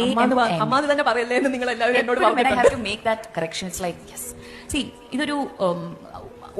AMM. തന്നെ പറയല്ലേ എന്ന് നിങ്ങൾ എല്ലാവരും എന്നോട്. See, ഇതൊരു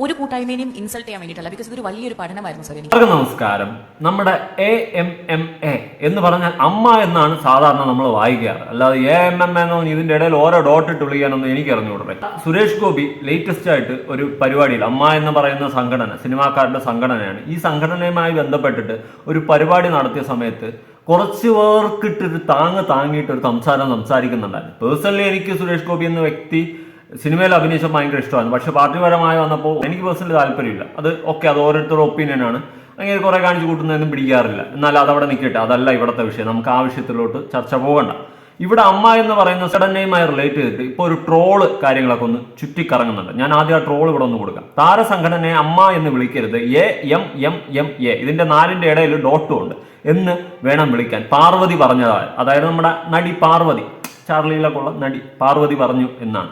ഒരു കൂട്ടായ്മേനെയും ഇൻസൾട്ട് ചെയ്യാൻ വേണ്ടിയിട്ടല്ല ബിക്കോസ് ഇതൊരു വലിയൊരു പഠനമായിരുന്നു സർ എനിക്ക്. എല്ലാവർക്കും നമസ്കാരം. നമ്മുടെ എ എം എം എ എന്ന് പറഞ്ഞാൽ അമ്മ എന്നാണ് സാധാരണ നമ്മൾ വായിക്കാറ്. അല്ലാതെ എ എം എം എന്നോ ഇതിന്റെ ഇടയിൽ ഓരോ ഡോട്ട് ഇട്ട് വിളിക്കാനൊന്നും എനിക്ക് അറിഞ്ഞുകൂടെ. സുരേഷ് ഗോപി ലേറ്റസ്റ്റ് ആയിട്ട് ഒരു പരിപാടിയിൽ അമ്മ എന്ന് പറയുന്ന സംഘടന സിനിമാക്കാരുടെ സംഘടനയാണ്. ഈ സംഘടനയുമായി ബന്ധപ്പെട്ടിട്ട് ഒരു പരിപാടി നടത്തിയ സമയത്ത് കുറച്ച് പേർക്കിട്ടൊരു താങ്ങ് താങ്ങിയിട്ട് ഒരു സംസാരം സംസാരിക്കുന്നുണ്ടായിരുന്നു. പേഴ്സണലി എനിക്ക് സുരേഷ് ഗോപി എന്ന വ്യക്തി സിനിമയിൽ അഭിനയിച്ചാൽ ഭയങ്കര ഇഷ്ടമാണ് പക്ഷെ പാർട്ടിപരമായി വന്നപ്പോൾ എനിക്ക് പേഴ്സണലി താല്പര്യമില്ല. അത് ഓക്കെ അത് ഓരോരുത്തരുടെ ഒപ്പീനിയൻ ആണ്. അങ്ങനെ കുറെ കാണിച്ചു കൂട്ടുന്നതൊന്നും പിടിക്കാറില്ല. എന്നാൽ അതവിടെ നിൽക്കട്ടെ. അതല്ല ഇവിടുത്തെ വിഷയം. നമുക്ക് ആ വിഷയത്തിലോട്ട് ചർച്ച പോകണ്ട. ഇവിടെ അമ്മ എന്ന് പറയുന്ന ഘടനയുമായി റിലേറ്റ് ചെയ്തിട്ട് ഇപ്പോൾ ഒരു ട്രോൾ കാര്യങ്ങളൊക്കെ ഒന്ന് ചുറ്റിക്കറങ്ങുന്നുണ്ട്. ഞാൻ ആദ്യം ആ ട്രോൾ ഇവിടെ ഒന്ന് കൊടുക്കാം. താരസംഘടനയെ അമ്മ എന്ന് വിളിക്കരുത്. A M M M A. ഇതിന്റെ നാലിന്റെ ഇടയിൽ ഡോട്ടും ഉണ്ട്. എന്ന് വേണം വിളിക്കാൻ. പാർവതി പറഞ്ഞതായി അതായത് നമ്മുടെ നടി പാർവതി. ചാർലിയിലൊക്കെ ഉള്ള നടി പാർവതി പറഞ്ഞു എന്നാണ്.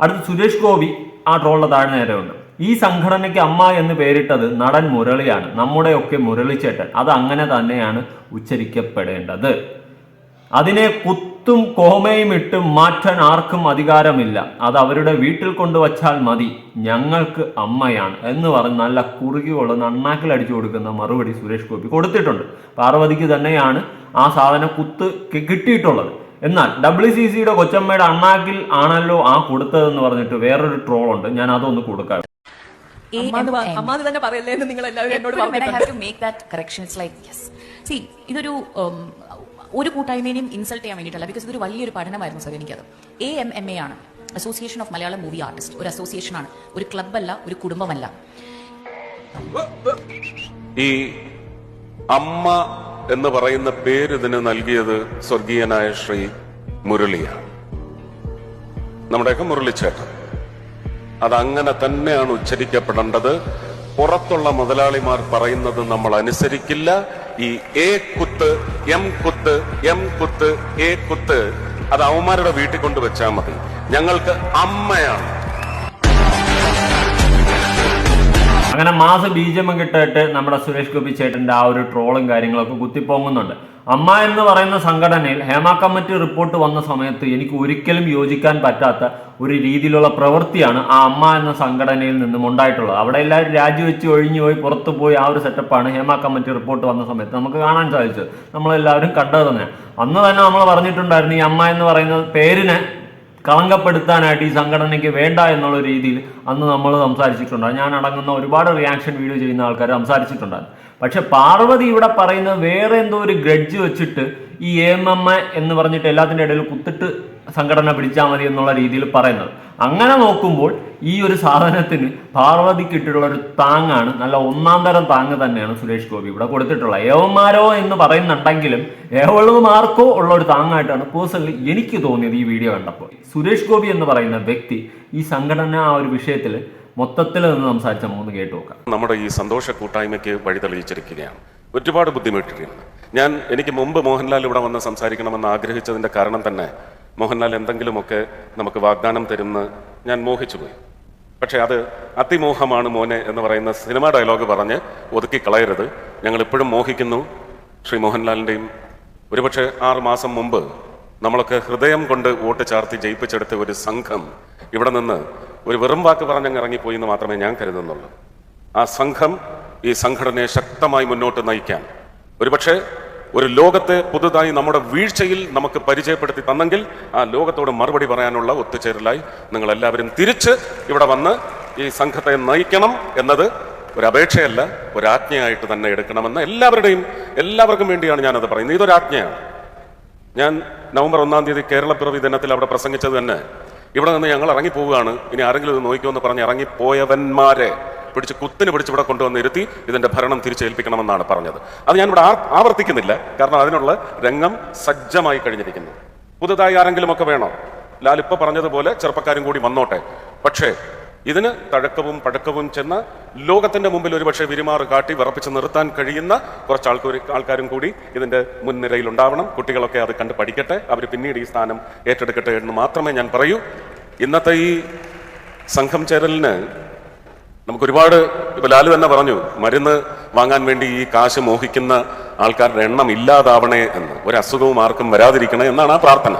അടുത്ത് സുരേഷ് ഗോപി ആ ട്രോളിന്റെ താഴെ നേരമുണ്ട് ഈ സംഘടനയ്ക്ക് അമ്മ എന്ന് പേരിട്ടത് നടൻ മുരളിയാണ്. നമ്മുടെയൊക്കെ മുരളിച്ചേട്ടൻ. അത് അങ്ങനെ തന്നെയാണ് ഉച്ചരിക്കപ്പെടേണ്ടത്. അതിനെ കുത്തും കോമയും ഇട്ട് മാറ്റാൻ ആർക്കും അധികാരമില്ല. അത് അവരുടെ വീട്ടിൽ കൊണ്ടുവച്ചാൽ മതി. ഞങ്ങൾക്ക് അമ്മയാണ് എന്ന് പറഞ്ഞ് നല്ല കുറുകിയുള്ള നണ്ണാക്കിൽ അടിച്ചു കൊടുക്കുന്ന മറുപടി സുരേഷ് ഗോപി കൊടുത്തിട്ടുണ്ട്. പാർവതിക്ക് തന്നെയാണ് ആ സാധനം കുത്ത് കിട്ടിയിട്ടുള്ളത്. എന്നാൽ ഡബ്ല്യു സി സിയുടെ കൊച്ചമ്മയുടെ അണ്ണാക്കിൽ ആണല്ലോ ആ കൊടുത്തതെന്ന് പറഞ്ഞിട്ട് വേറൊരു ട്രോൾ ഉണ്ട്. ഞാൻ അതൊന്ന് കൊടുക്കാം. തന്നെ പറയല്ലേ നിങ്ങൾ എല്ലാവരും എന്നോട് ഇതൊരു ഒരു കൂട്ടായ്മേനെയും ഇൻസൾട്ട് ചെയ്യാൻ വേണ്ടിയിട്ടല്ല ബിക്കോസ് ഇതൊരു വലിയൊരു പഠനമായിരുന്നു സാർ എനിക്കത്. എ എം എം എ ആണ്. Association of Malayalam movie artist ഒരു അസോസിയേഷൻ ആണ്. ഒരു ക്ലബ്ബല്ല ഒരു കുടുംബമല്ല. ഈ അമ്മ എന്ന് പറയുന്ന പേര് ഇതിന് നൽകിയത് സ്വർഗീയനായ ശ്രീ മുരളിയാണ്. നമ്മുടെയൊക്കെ മുരളിച്ചേട്ടൻ. അതങ്ങനെ തന്നെയാണ് ഉച്ചരിക്കപ്പെടേണ്ടത്. പുറത്തുള്ള മുതലാളിമാർ പറയുന്നത് നമ്മൾ അനുസരിക്കില്ല. ഈ എ കുത്ത് എം കുത്ത് എം കുത്ത് എ കുത്ത് അത് അവന്മാരുടെ വീട്ടിൽ കൊണ്ട് വെച്ചാൽ മതി. ഞങ്ങൾക്ക് അമ്മയാണ്. അങ്ങനെ മാസ ബീജം കിട്ടിയിട്ട് നമ്മുടെ സുരേഷ് ഗോപി ചേട്ടന്റെ ആ ഒരു ട്രോളും കാര്യങ്ങളൊക്കെ കുത്തിപ്പൊങ്ങുന്നുണ്ട്. അമ്മ എന്ന് പറയുന്ന സംഘടനയിൽ ഹേമ കമ്മിറ്റി റിപ്പോർട്ട് വന്ന സമയത്ത് എനിക്ക് ഒരിക്കലും യോജിക്കാൻ പറ്റാത്ത ഒരു രീതിയിലുള്ള പ്രവൃത്തിയാണ് ആ അമ്മ എന്ന സംഘടനയിൽ നിന്നും ഉണ്ടായിട്ടുള്ളത്. അവിടെ എല്ലാവരും രാജിവെച്ച് ഒഴിഞ്ഞു പോയി പുറത്തു പോയി ആ ഒരു സെറ്റപ്പാണ് ഹേമ കമ്മിറ്റി റിപ്പോർട്ട് വന്ന സമയത്ത് നമുക്ക് കാണാൻ സാധിച്ചത്. നമ്മളെല്ലാവരും കണ്ടത് തന്നെ. അന്ന് തന്നെ നമ്മൾ പറഞ്ഞിട്ടുണ്ടായിരുന്നു ഈ അമ്മ എന്ന് പറയുന്ന പേരിനെ കളങ്കപ്പെടുത്താനായിട്ട് ഈ സംഘടനയ്ക്ക് വേണ്ട എന്നുള്ള രീതിയിൽ അന്ന് നമ്മൾ സംസാരിച്ചിട്ടുണ്ടായിരുന്നു. ഞാൻ അടങ്ങുന്ന ഒരുപാട് റിയാക്ഷൻ വീഡിയോ ചെയ്യുന്ന ആൾക്കാർ സംസാരിച്ചിട്ടുണ്ടായിരുന്നു. പക്ഷെ പാർവതി ഇവിടെ പറയുന്നത് വേറെ എന്തോ ഒരു ഗ്രഡ്ജ് വെച്ചിട്ട് ഈ എം എം എ എന്ന് പറഞ്ഞിട്ട് എല്ലാത്തിന്റെ ഇടയിൽ കുത്തിട്ട് സംഘടന പിടിച്ചാൽ മതി എന്നുള്ള രീതിയിൽ പറയുന്നത്. അങ്ങനെ നോക്കുമ്പോൾ ഈ ഒരു സാധനത്തിന് പാർവതിക്ക് ഇട്ടിട്ടുള്ള ഒരു താങ്ങാണ് നല്ല ഒന്നാം തരം താങ്ങ് തന്നെയാണ് സുരേഷ് ഗോപി ഇവിടെ കൊടുത്തിട്ടുള്ളത്. ഏവന്മാരോ എന്ന് പറയുന്നുണ്ടെങ്കിലും ഏവളുമാർക്കോ ഉള്ള ഒരു താങ്ങായിട്ടാണ് പേഴ്സണലി എനിക്ക് തോന്നിയത് ഈ വീഡിയോ കണ്ടപ്പോൾ. സുരേഷ് ഗോപി എന്ന് പറയുന്ന വ്യക്തി ഈ സംഘടന ആ ഒരു വിഷയത്തിൽ മൊത്തത്തിൽ നിന്ന് സംസാരിച്ച മൂന്ന് കേട്ട് നോക്കാം. നമ്മുടെ ഈ സന്തോഷ കൂട്ടായ്മയ്ക്ക് വഴി തെളിയിച്ചിരിക്കുകയാണ്. ഒരുപാട് ബുദ്ധിമുട്ടിയിട്ടുണ്ട് ഞാൻ എനിക്ക് മുമ്പ് മോഹൻലാൽ ഇവിടെ വന്ന് സംസാരിക്കണമെന്ന് ആഗ്രഹിച്ചതിന്റെ കാരണം തന്നെ മോഹൻലാൽ എന്തെങ്കിലുമൊക്കെ നമുക്ക് വാഗ്ദാനം തരുമെന്ന് ഞാൻ മോഹിച്ചുപോയി. പക്ഷേ അത് അതിമോഹമാണ് മോനെ എന്ന് പറയുന്ന സിനിമ ഡയലോഗ് പറഞ്ഞ് ഒതുക്കി കളയരുത്. ഞങ്ങൾ ഇപ്പോഴും മോഹിക്കുന്നു ശ്രീ മോഹൻലാലിന്റെയും ഒരുപക്ഷെ ആറ് മാസം മുമ്പ് നമ്മളൊക്കെ ഹൃദയം കൊണ്ട് വോട്ട് ചാർത്തി ജയിപ്പിച്ചെടുത്ത ഒരു സംഘം ഇവിടെ നിന്ന് ഒരു വെറും വാക്ക് പറഞ്ഞങ്ങ് ഇറങ്ങിപ്പോയി എന്ന് മാത്രമേ ഞാൻ കരുതുന്നുള്ളൂ. ആ സംഘം ഈ സംഘടനയെ ശക്തമായി മുന്നോട്ട് നയിക്കാൻ. ഒരുപക്ഷെ ഒരു ലോകത്തെ പുതുതായി നമ്മുടെ വീഴ്ചയിൽ നമുക്ക് പരിചയപ്പെടുത്തി തന്നെങ്കിൽ ആ ലോകത്തോട് മറുപടി പറയാനുള്ള ഒത്തുചേരലായി നിങ്ങൾ എല്ലാവരും തിരിച്ച് ഇവിടെ വന്ന് ഈ സംഘത്തെ നയിക്കണം എന്നത് ഒരു അപേക്ഷയല്ല ഒരു ആജ്ഞയായിട്ട് തന്നെ എടുക്കണമെന്ന് എല്ലാവരുടെയും എല്ലാവർക്കും വേണ്ടിയാണ് ഞാനത് പറയുന്നത്. ഇതൊരു ആജ്ഞയാണ് ഞാൻ നവംബർ ഒന്നാം തീയതി കേരളപ്പിറവി ദിനത്തിൽ അവിടെ പ്രസംഗിച്ചത് തന്നെ ഇവിടെ നിന്ന് ഞങ്ങൾ ഇറങ്ങിപ്പോവുകയാണ് ഇനി ആരെങ്കിലും ഇത് നോക്കിക്കുമെന്ന് പറഞ്ഞ് ഇറങ്ങിപ്പോയവന്മാരെ പിടിച്ച് കുത്തിന് പിടിച്ച് ഇവിടെ കൊണ്ടുവന്ന് ഇരുത്തി ഇതിന്റെ ഭരണം തിരിച്ചേൽപ്പിക്കണമെന്നാണ് പറഞ്ഞത്. അത് ഞാൻ ഇവിടെ ആവർത്തിക്കുന്നില്ല. കാരണം അതിനുള്ള രംഗം സജ്ജമായി കഴിഞ്ഞിരിക്കുന്നു. പുതുതായി ആരെങ്കിലും ഒക്കെ വേണോ? ലാൽ ഇപ്പോൾ പറഞ്ഞതുപോലെ ചെറുപ്പക്കാരും കൂടി വന്നോട്ടെ. പക്ഷേ ഇതിന് തഴക്കവും പഴക്കവും ചെന്ന് ലോകത്തിന്റെ മുമ്പിൽ ഒരുപക്ഷെ വിരിമാറ് കാട്ടി വിറപ്പിച്ച് നിർത്താൻ കഴിയുന്ന കുറച്ച് ആൾക്കാർ ആൾക്കാരും കൂടി ഇതിന്റെ മുൻനിരയിൽ ഉണ്ടാവണം കുട്ടികളൊക്കെ അത് കണ്ട് പഠിക്കട്ടെ. അവർ പിന്നീട് ഈ സ്ഥാനം ഏറ്റെടുക്കട്ടെ എന്ന് മാത്രമേ ഞാൻ പറയൂ. ഇന്നത്തെ ഈ സംഘം ചേരലിന് നമുക്ക് ഒരുപാട് ഇപ്പൊ ലാലു തന്നെ പറഞ്ഞു മരുന്ന് വാങ്ങാൻ വേണ്ടി ഈ കാശ് മോഹിക്കുന്ന ആൾക്കാരുടെ എണ്ണം ഇല്ലാതാവണേ എന്ന്. ഒരു അസുഖവും ആർക്കും വരാതിരിക്കണേ എന്നാണ് ആ പ്രാർത്ഥന.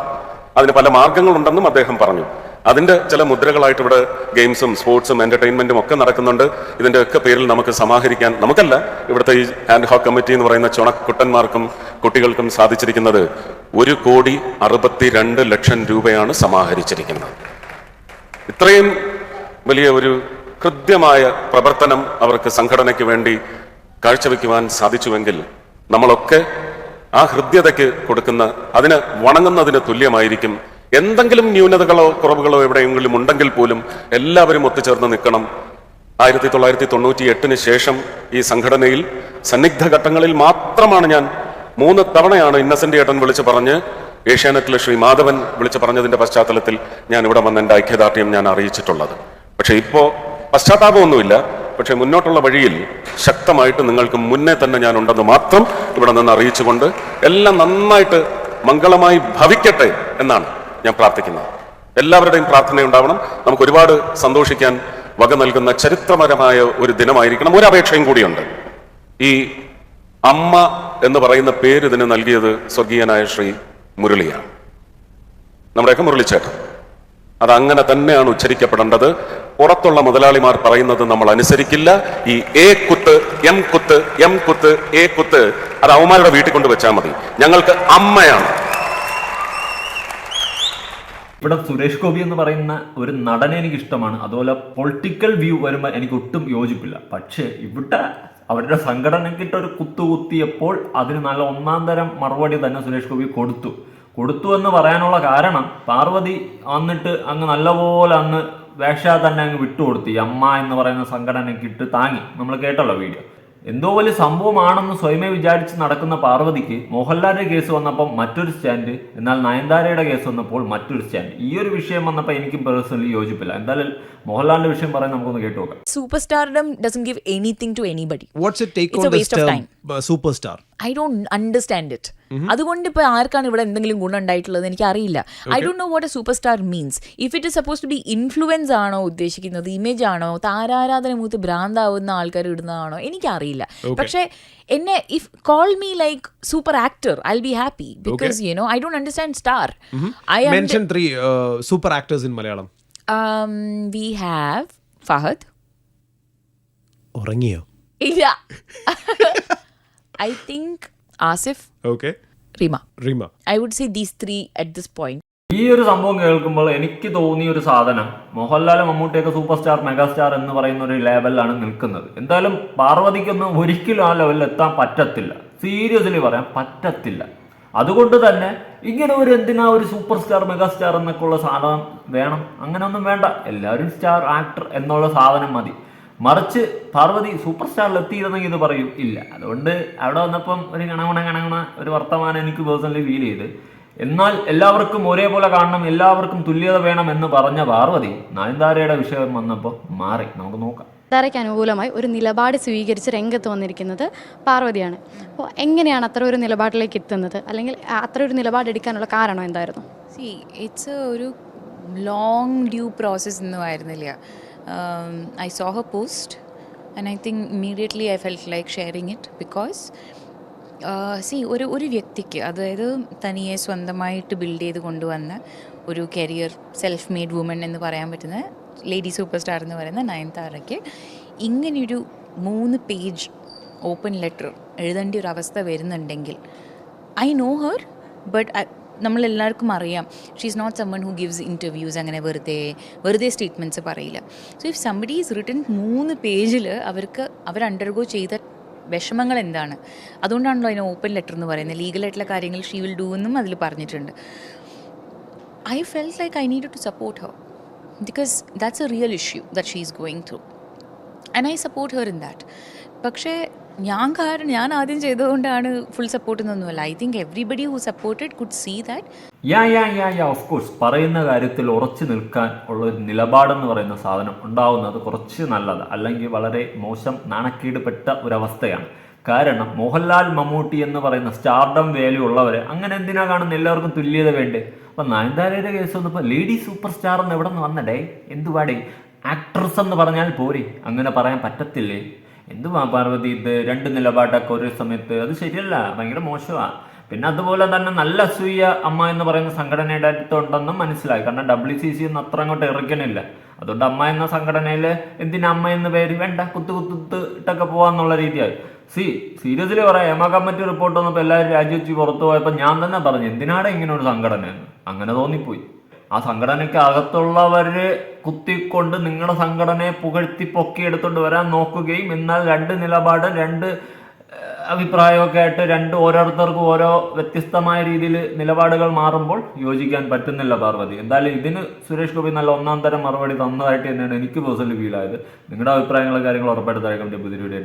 അതിന് പല മാർഗങ്ങളുണ്ടെന്നും അദ്ദേഹം പറഞ്ഞു. അതിന്റെ ചില മുദ്രകളായിട്ട് ഇവിടെ ഗെയിംസും സ്പോർട്സും എന്റർടൈൻമെന്റും ഒക്കെ നടക്കുന്നുണ്ട്. ഇതിന്റെ ഒക്കെ പേരിൽ നമുക്ക് സമാഹരിക്കാൻ നമുക്കല്ല ഇവിടുത്തെ ഈ ഹാൻഡ് ഹോക്ക് കമ്മിറ്റി എന്ന് പറയുന്ന ചുണക്കുട്ടന്മാർക്കും കുട്ടികൾക്കും സാധിച്ചിരിക്കുന്നത് ഒരു കോടി അറുപത്തി രണ്ട് ലക്ഷം രൂപയാണ് സമാഹരിച്ചിരിക്കുന്നത്. ഇത്രയും വലിയ ഒരു കൃത്യമായ പ്രവർത്തനം അവർക്ക് സംഘടനയ്ക്ക് വേണ്ടി കാഴ്ചവെക്കുവാൻ സാധിച്ചുവെങ്കിൽ നമ്മളൊക്കെ ആ ഹൃദ്യതയ്ക്ക് കൊടുക്കുന്ന അതിന് വണങ്ങുന്നതിന് തുല്യമായിരിക്കും എന്തെങ്കിലും ന്യൂനതകളോ കുറവുകളോ എവിടെയെങ്കിലും ഉണ്ടെങ്കിൽ പോലും എല്ലാവരും ഒത്തുചേർന്ന് നിൽക്കണം. ആയിരത്തി തൊള്ളായിരത്തി തൊണ്ണൂറ്റി എട്ടിന് ശേഷം ഈ സംഘടനയിൽ സന്നിഗ്ധ ഘട്ടങ്ങളിൽ മാത്രമാണ് ഞാൻ മൂന്ന് തവണയാണ് ഇന്നസെന്റ് ഏട്ടൻ വിളിച്ചു പറഞ്ഞ് ഏഷ്യാനെറ്റിലെ ശ്രീ മാധവൻ വിളിച്ചു പറഞ്ഞതിന്റെ പശ്ചാത്തലത്തിൽ ഞാൻ ഇവിടെ വന്ന് എന്റെ ഐക്യദാർഢ്യം ഞാൻ അറിയിച്ചിട്ടുള്ളത്. പക്ഷേ ഇപ്പോ പശ്ചാത്താപമൊന്നുമില്ല. പക്ഷേ മുന്നോട്ടുള്ള വഴിയിൽ ശക്തമായിട്ട് നിങ്ങൾക്ക് മുന്നേ തന്നെ ഞാൻ ഉണ്ടെന്ന് മാത്രം ഇവിടെ നിന്ന് അറിയിച്ചുകൊണ്ട് എല്ലാം നന്നായിട്ട് മംഗളമായി ഭവിക്കട്ടെ എന്നാണ്. ഞാൻ പ്രാർത്ഥിക്കുന്നത് എല്ലാവരുടെയും പ്രാർത്ഥന ഉണ്ടാവണം. നമുക്ക് ഒരുപാട് സന്തോഷിക്കാൻ വക നൽകുന്ന ചരിത്രപരമായ ഒരു ദിനമായിരിക്കണം. ഒരു അപേക്ഷയും കൂടിയുണ്ട്. ഈ അമ്മ എന്ന് പറയുന്ന പേര് ഇതിന് നൽകിയത് സ്വർഗീയനായ ശ്രീ മുരളിയാണ്. നമ്മുടെയൊക്കെ മുരളിച്ചേട്ടൻ. അത് അങ്ങനെ തന്നെയാണ് ഉച്ചരിക്കപ്പെടേണ്ടത്. പുറത്തുള്ള മുതലാളിമാർ പറയുന്നത് നമ്മൾ അനുസരിക്കില്ല. ഈ എ കുത്ത് എം കുത്ത് എം കുത്ത് എ കുത്ത് അത് അവന്മാരുടെ വീട്ടിൽ കൊണ്ട് വെച്ചാൽ മതി. ഞങ്ങൾക്ക് അമ്മയാണ്. ഇവിടെ സുരേഷ് ഗോപി എന്ന് പറയുന്ന ഒരു നടനെ എനിക്ക് ഇഷ്ടമാണ് അതുപോലെ പൊളിറ്റിക്കൽ വ്യൂ വരുമ്പോൾ എനിക്ക് ഒട്ടും യോജിപ്പില്ല. പക്ഷേ ഇവിടെ അവരുടെ സംഘടനക്കിട്ട് ഒരു കുത്തുകുത്തിയപ്പോൾ അതിന് നല്ല ഒന്നാം തരം മറുപടി തന്നെ സുരേഷ് ഗോപി കൊടുത്തു. കൊടുത്തു എന്ന് പറയാനുള്ള കാരണം പാർവതി വന്നിട്ട് അങ്ങ് നല്ലപോലെ അന്ന് വേഷ തന്നെ അങ്ങ് വിട്ടുകൊടുത്തു. അമ്മ എന്ന് പറയുന്ന സംഘടനക്കിട്ട് താങ്ങി. നമ്മൾ കേട്ടല്ലോ വീഡിയോ. എന്തോ വലിയ സംഭവമാണെന്ന് സ്വയമേ വിചാരിച്ച് നടക്കുന്ന പാർവതിക്ക് മോഹൻലാലിന്റെ കേസ് വന്നപ്പോൾ മറ്റൊരു സ്റ്റാൻഡ് എന്നാൽ നയൻതാരയുടെ കേസ് വന്നപ്പോൾ മറ്റൊരു സ്റ്റാൻഡ്. ഈ ഒരു വിഷയം വന്നപ്പോൾ എനിക്ക് പേഴ്സണലി യോജിപ്പില്ല. എന്തായാലും മോഹൻലാലിന്റെ വിഷയം പറയാൻ നമുക്കൊന്ന് കേട്ടു നോക്കാം. Super star take It's on a this waste I don't understand it അതുകൊണ്ട് ഇപ്പോൾ ആർക്കാണ് ഇവിടെ എന്തെങ്കിലും ഗുണം ഉണ്ടായിട്ടുള്ളത് എനിക്ക് അറിയില്ല I don't know what a super star means if it is suppose to be influence ആണോ ഉദ്ദേശിക്കുന്നത് ഇമേജ് ആണോ താരാരാധന മൂത്ത് ഭ്രാന്താവുന്ന ആൾക്കാർ ഇടുന്നതാണോ എനിക്കറിയില്ല. പക്ഷേ എന്നെ if call me like super actor I be happy because you know I don't understand star I mention three super super actors in Malayalam. We have Fahad ഉറങ്ങിയോ? ഇല്ല. I think Asif. Okay. Rima. Rima. I would say these three at this point. ഈ ഒരു സംഭവം കേൾക്കുമ്പോൾ എനിക്ക് തോന്നിയ ഒരു സാധനം മോഹൻലാൽ മമ്മൂട്ടിയൊക്കെ സൂപ്പർ സ്റ്റാർ മെഗാസ്റ്റാർ എന്ന് പറയുന്ന ഒരു ലെവലിലാണ് നിൽക്കുന്നത് എന്തായാലും പാർവതിക്കൊന്നും ഒരിക്കലും ആ ലെവലിൽ എത്താൻ പറ്റത്തില്ല സീരിയസ്ലി പറയാൻ പറ്റത്തില്ല അതുകൊണ്ട് തന്നെ ഇങ്ങനെ ഒരു എന്തിനാ ഒരു സൂപ്പർ സ്റ്റാർ മെഗാസ്റ്റാർ എന്നൊക്കെ ഉള്ള സാധനം വേണം അങ്ങനെയൊന്നും വേണ്ട എല്ലാവരും സ്റ്റാർ ആക്ടർ എന്നുള്ള സാധനം മതി മറിച്ച് പാർവതി സൂപ്പർ സ്റ്റാറിൽ എത്തിയിരുന്നെങ്കിൽ ഇത് പറയും ഇല്ല. അതുകൊണ്ട് അവിടെ വന്നപ്പം ഒരു ഗണഗുണ ഗണഗുണ ഒരു വർത്തമാനം എനിക്ക് പേഴ്സണലി ഫീൽ ചെയ്ത് എന്നാൽ എല്ലാവർക്കും ഒരേപോലെ കാണണം എല്ലാവർക്കും തുല്യത വേണം എന്ന് പറഞ്ഞ പാർവതി നയൻതാരയുടെ വിഷയം വന്നപ്പോൾ മാറി. നമുക്ക് നോക്കാം. ധാരയ്ക്ക് അനുകൂലമായി ഒരു നിലപാട് സ്വീകരിച്ച് രംഗത്ത് വന്നിരിക്കുന്നത് പാർവതിയാണ്. അപ്പോൾ എങ്ങനെയാണ് അത്ര ഒരു നിലപാടിലേക്ക് എത്തുന്നത്? അല്ലെങ്കിൽ അത്ര ഒരു നിലപാടെടുക്കാനുള്ള കാരണം എന്തായിരുന്നു? സി ഇറ്റ്സ് ഒരു ലോങ് ഡ്യൂ പ്രോസസ്സ് ഒന്നും ആയിരുന്നില്ല. I saw her post and I think immediately I felt like sharing it because see ഒരു ഒരു വ്യക്തിക്ക് അതായത് തനിയെ സ്വന്തമായിട്ട് ബിൽഡ് ചെയ്ത് കൊണ്ടുവന്ന ഒരു കരിയർ സെൽഫ് മെയ്ഡ് വുമൺ എന്ന് പറയാൻ പറ്റുന്ന ലേഡി സൂപ്പർ സ്റ്റാർ എന്ന് പറയുന്ന നയൻതാരയ്ക്ക് ഇങ്ങനെയൊരു മൂന്ന് പേജ് ഓപ്പൺ ലെറ്റർ എഴുതേണ്ട ഒരു അവസ്ഥ വരുന്നുണ്ടെങ്കിൽ ഐ നോ ഹർ ബട്ട് നമ്മളെല്ലാവർക്കും അറിയാം. She is not someone who gives interviews അങ്ങനെ വെറുതെ വെറുതെ സ്റ്റേറ്റ്മെന്റ്സ് പറയില്ല. So if somebody is written മൂന്ന് പേജിൽ അവർക്ക് അവർ അണ്ടർഗോ ചെയ്ത വിഷമങ്ങൾ എന്താണ്? അതുകൊണ്ടാണല്ലോ അതിന് ഓപ്പൺ ലെറ്റർ എന്ന് പറയുന്നത്. ലീഗലായിട്ടുള്ള കാര്യങ്ങൾ ഷീ വിൽ ഡൂ എന്നും അതിൽ പറഞ്ഞിട്ടുണ്ട്. I felt like I need to support her because that's a real issue that she is going through and I support her in that പക്ഷേ ഞാൻ കാരണം ഞാൻ ആദ്യം ചെയ്തതുകൊണ്ടാണ് full support എന്നൊന്നുമല്ല. I think everybody who supported could see that yeah yeah yeah yeah of course പറയുന്ന കാര്യത്തിൽ ഉറച്ചു നിൽക്കാൻ ഉള്ള ഒരു നിലപാടെന്ന് പറയുന്ന സാധനം ഉണ്ടാവുന്നത് കുറച്ച് നല്ലത്. അല്ലെങ്കിൽ വളരെ മോശം നാണക്കേടുപെട്ട ഒരവസ്ഥയാണ്. കാരണം മോഹൻലാൽ മമ്മൂട്ടി എന്ന് പറയുന്ന സ്റ്റാർഡം വാല്യൂ ഉള്ളവരെ അങ്ങനെ എന്തിനാ കാണുന്ന? എല്ലാവർക്കും തുല്യത വേണ്ടേ? അപ്പം നയൻതാരയുടെ കേസ് വന്നപ്പോൾ ലേഡി സൂപ്പർ സ്റ്റാർ എന്ന് എവിടെ നിന്ന് വന്നടേ എന്തുവാടേ ആക്ട്രസ് എന്ന് പറഞ്ഞാൽ പോരെ? അങ്ങനെ പറയാൻ പറ്റത്തില്ലേ? എന്തുവാ പാർവതി ഇത്? രണ്ട് നിലപാടൊക്കെ ഒരേ സമയത്ത്. അത് ശരിയല്ല ഭയങ്കര മോശമാണ് പിന്നെ അതുപോലെ തന്നെ നല്ല അസൂയ അമ്മ എന്ന് പറയുന്ന സംഘടനയുടെ അടുത്തുണ്ടെന്നും മനസ്സിലായി. കാരണം ഡബ്ല്യു സി സി ഒന്നും അത്ര അങ്ങോട്ട് ഇറക്കണില്ല അതുകൊണ്ട് അമ്മ എന്ന സംഘടനയിൽ എന്തിനാ അമ്മ എന്ന പേര് വേണ്ട കുത്തു കുത്തുത്ത് ഇട്ടൊക്കെ പോവാന്നുള്ള രീതിയായി. സി സീരിയസ്ലി പറയാം. എമ കമ്മിറ്റി റിപ്പോർട്ട് വന്നപ്പോൾ എല്ലാവരും രാജിവെച്ച് പുറത്തു പോയപ്പോൾ ഞാൻ തന്നെ പറഞ്ഞു എന്തിനാണ് ഇങ്ങനെ ഒരു സംഘടന എന്ന്? അങ്ങനെ തോന്നിപ്പോയി. ആ സംഘടനയ്ക്ക് അകത്തുള്ളവര് കുത്തിക്കൊണ്ട് നിങ്ങളുടെ സംഘടനയെ പുകഴ്ത്തി പൊക്കി എടുത്തുകൊണ്ട് വരാൻ നോക്കുകയും എന്നാൽ രണ്ട് നിലപാട് രണ്ട് അഭിപ്രായമൊക്കെ ആയിട്ട് രണ്ട് ഓരോരുത്തർക്കും ഓരോ വ്യത്യസ്തമായ രീതിയിൽ നിലപാടുകൾ മാറുമ്പോൾ യോജിക്കാൻ പറ്റുന്നില്ല പാർവതി. എന്തായാലും ഇതിന് സുരേഷ് ഗോപി നല്ല ഒന്നാം തരം മറുപടി തന്നതായിട്ട് തന്നെയാണ് എനിക്ക് പേഴ്സണലി ഫീൽ ആയത്. നിങ്ങളുടെ അഭിപ്രായങ്ങളും കാര്യങ്ങളും ഉറപ്പായിട്ട് താഴെ പുതിയ വീഡിയോ